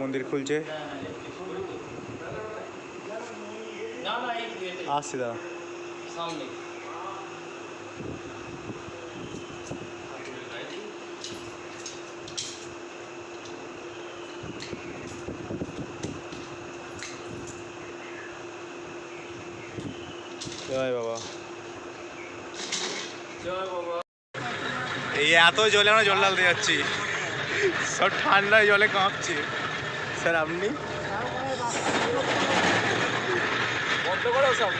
মন্দির খুলছে। আসছি দাদা বাবা। এই এত জলে আমরা জল ঢালতে যাচ্ছি। সব ঠান্ডায় জলে কাঁপছে। স্যার আপনি? বন্ধ করো সব।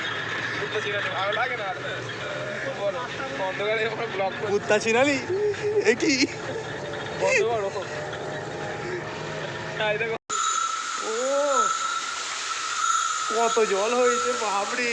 কুত্তা চিনালি এ কি? কত জল হয়েছে বাপরে।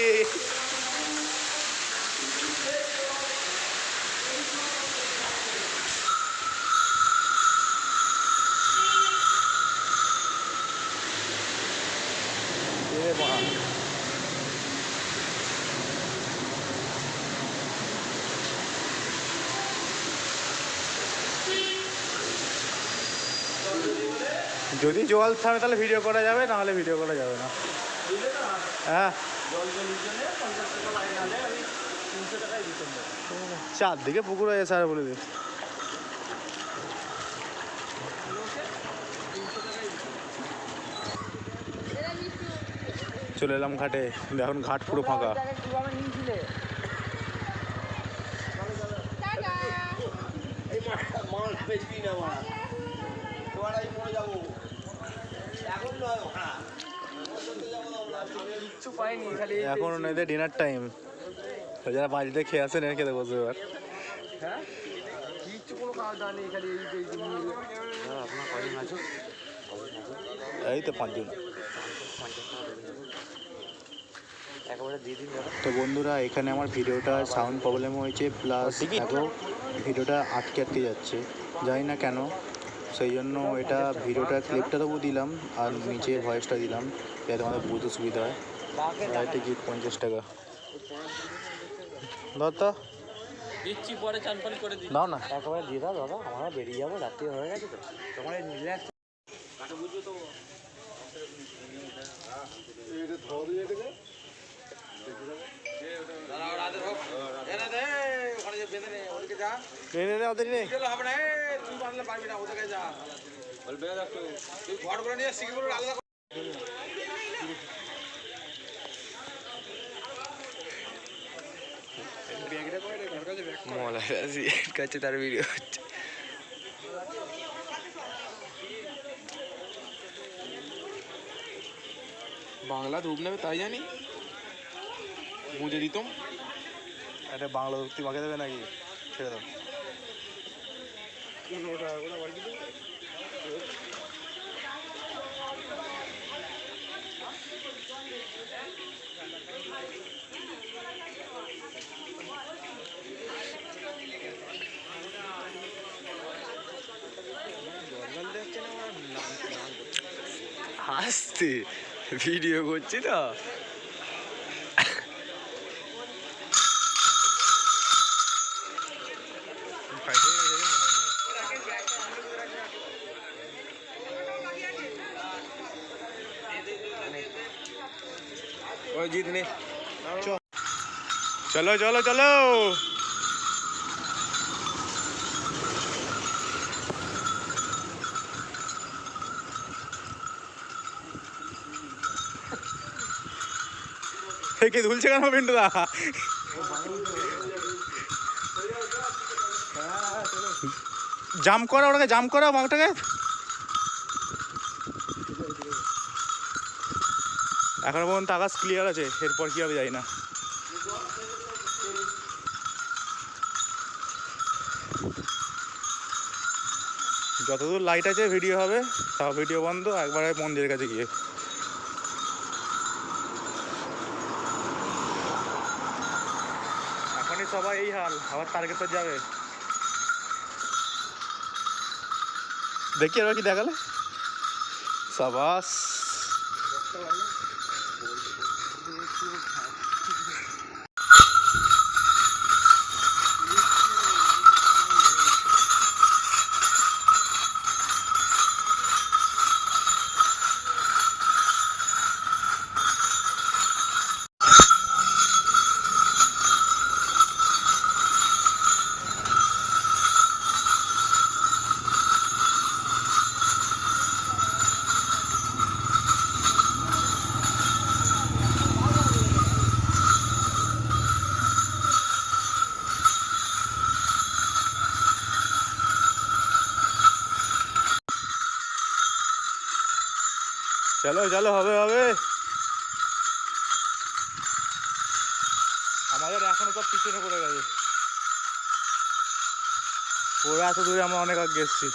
যদি জল থাকে তাহলে ভিডিও করা যাবে না হলে ভিডিও করা যাবে না। হ্যাঁ। চারদিকে পুকুর হয়ে স্যার বলে দিই চলে এলাম ঘাটে। এখন ঘাট পুরো ফাঁকা। এখন এদের ডিনার টাইম যারা বাড়িতে খেয়ে আসেন, এর খেতে বসবে এবার। এই তো পাঁচজন একেবারে দিয়ে দিন দাদা তো বন্ধুরা এখানে আমার ভিডিওটা সাউন্ড প্রবলেম হয়েছে প্লাস এত ভিডিওটা আটকে আটকে যাচ্ছে। জানি না কেন সেই জন্য এটা ভিডিওটা ক্লিপটা তবু দিলাম আর নিচে ভয়েসটা দিলাম যাতে আমাদের বুঝতে সুবিধা হয়। এটা পঞ্চাশ টাকা। দাও তো। দিচ্ছি পরে চান পানি করে দিই দাও না। একেবারে দিয়ে দাও দাদা। আমরা বেরিয়ে যাব রাত্রি হয়ে গেছে তো। তোমার রিল্যাক্স বুঝছ তো? নে নে নে ওদের নে। কাছে তার ভিডিও হচ্ছে। বাংলা ধূপ নেবে তাই জানি। বুঝে দিতাম। একটা বাংলা উক্তি মাকে দেবে নাকি? ছেড়ে দাও। পনেরো টাকা করে আবার কিছু হাসতে। ভিডিও করছি তো। জিত নে। চলো চলো চলো। কে ধুলছে কেন পিন্টু দা জাম করা ওটাকে জাম করা মাংটাকে এখনও পর্যন্ত আকাশ ক্লিয়ার আছে, এরপর কি হবে যাই না। যতদূর লাইট আছে ভিডিও হবে, তাও ভিডিও বন্ধ, একবারে মন্দিরের কাছে গিয়ে। এখনই সবাই এই হাল, আবার টার্গেট তো যাবে। দেখি এবার কি দেখালে। সাবাস। চলো চলো হবে হবে। আমাদের এখনও সব পিছনে পড়ে গেছে। ওরা এত দূরে আমরা অনেক আগে এসছি।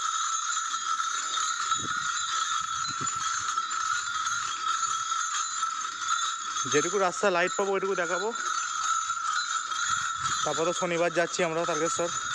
যেটুকু রাস্তা লাইট পাবো ওইটুকু দেখাবো। তারপর তো শনিবার যাচ্ছি আমরা তারকেশ্বর।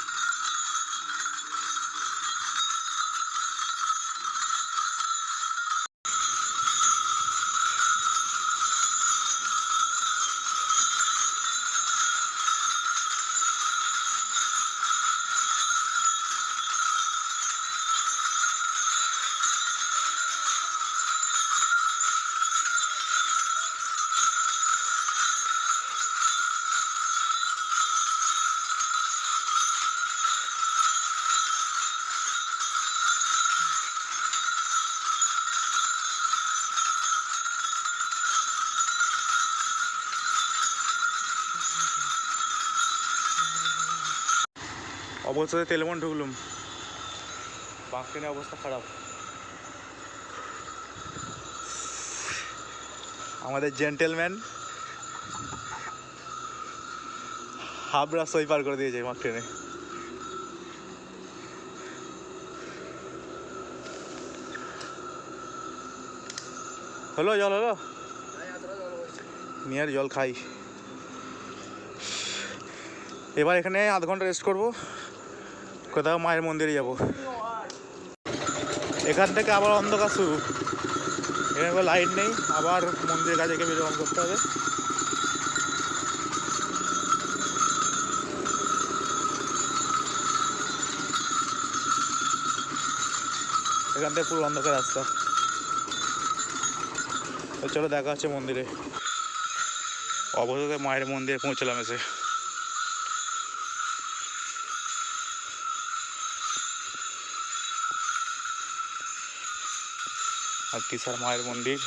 অবস্থাতে তেলমন ঢুকলুম। বাঁক ট্রেনের অবস্থা খারাপ। আমাদের জেন্টেলম্যান হাফ রাস্তা পার করে দিয়েছে মাক ট্রেনে হলো জল, হলো? নিয়ে আর জল খাই। এবার এখানে আধ ঘণ্টা রেস্ট করব। কোথাও মায়ের মন্দিরে যাব। এখান থেকে আবার অন্ধকার শুরু। এখানে লাইট নেই, আবার মন্দিরের কাছে গিয়ে বেরোন করতে হবে। এখান থেকে পুরো অন্ধকার রাস্তা। চলো দেখা হচ্ছে মন্দিরে। অবশেষে মায়ের মন্দিরে পৌঁছলাম এসে। আর তিসার মায়ের মন্দির।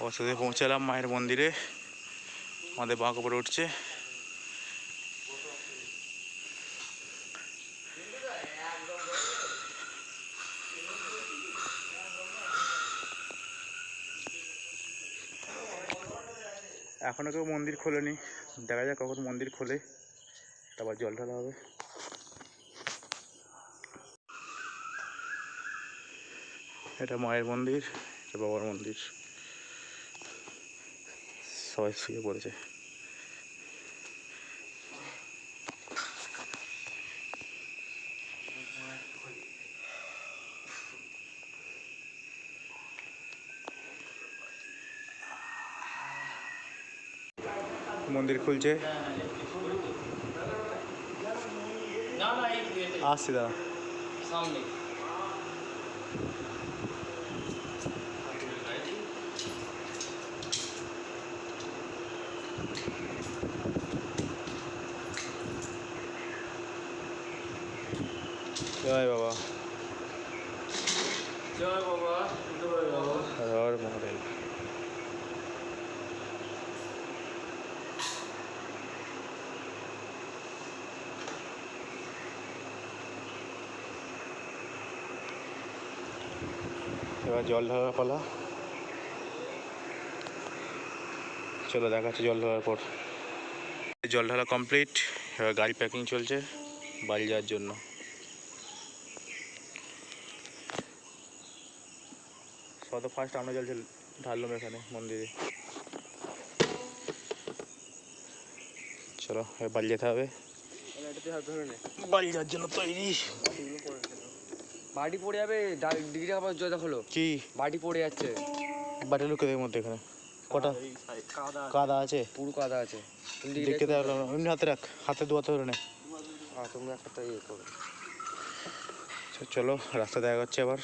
অবশেষে পৌঁছালাম মায়ের মন্দিরে। আমাদের বাঁক উপরে উঠছে। এখনও কেউ মন্দির খোলেনি। দেখা যাক কখন মন্দির খোলে। তারপর জল ঢালা হবে। এটা মায়ের মন্দির, এটা বাবার মন্দির। সবাই শুয়ে পড়েছে। মন্দির খুলছে না না এই ইয়েতে, আসছি দাদা সামনে জয় বাবা জয় বাবা জয় বাবা হর মহাদেব এবার জল ঢালার পালা। চলো দেখাচ্ছি জল ঢালার পর। জল ঢালা কমপ্লিট এবার গাড়ি প্যাকিং চলছে বাড়ি যাওয়ার জন্য। সব ফার্স্ট আমরা জল ঢাললাম এখানে মন্দিরে। চলো এবার বাড়ি যেতে হবে। বাড়ি যাওয়ার জন্য তৈরি। বাড়ি পড়ে যাবে ডিগ্রি আবার জয় দেখল। কি? বাড়ি পড়ে যাচ্ছে। বাড়ি লোকেদের মধ্যে এখানে। কটা? কাদা আছে। পুরো কাদা আছে। দেখতে দেওয়া এমনি হাতে রাখ। হাতে দোয়াতে ধরে নে। তুমি একটা ইয়ে করো। চলো রাস্তা দেখা যাচ্ছে আবার।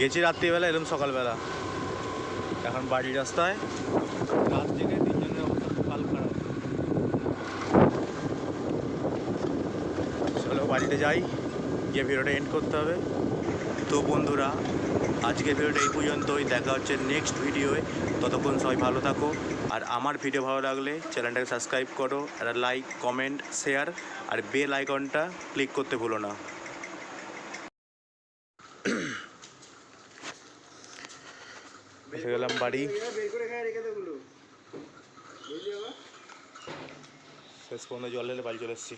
গেছি রাত্রিবেলা এরকম সকালবেলা। এখন বাড়ির রাস্তায়। রাত জেগে তিনজনের অবস্থা কাল খারাপ বাড়িতে যাই, গিয়ে ভিডিওটা এন্ড করতে হবে। তো বন্ধুরা, আজকের ভিডিওটা এই পর্যন্তই। দেখা হচ্ছে নেক্সট ভিডিওয়ে ততক্ষণ সবাই ভালো থাকো। আর আমার ভিডিও ভালো লাগলে চ্যানেলটাকে সাবস্ক্রাইব করো একটা লাইক কমেন্ট শেয়ার আর বেল আইকনটা ক্লিক করতে ভুলো না। গেলাম বাড়ি। শেষ পর্যন্ত জল এলে বাড়ি চলে এসেছি।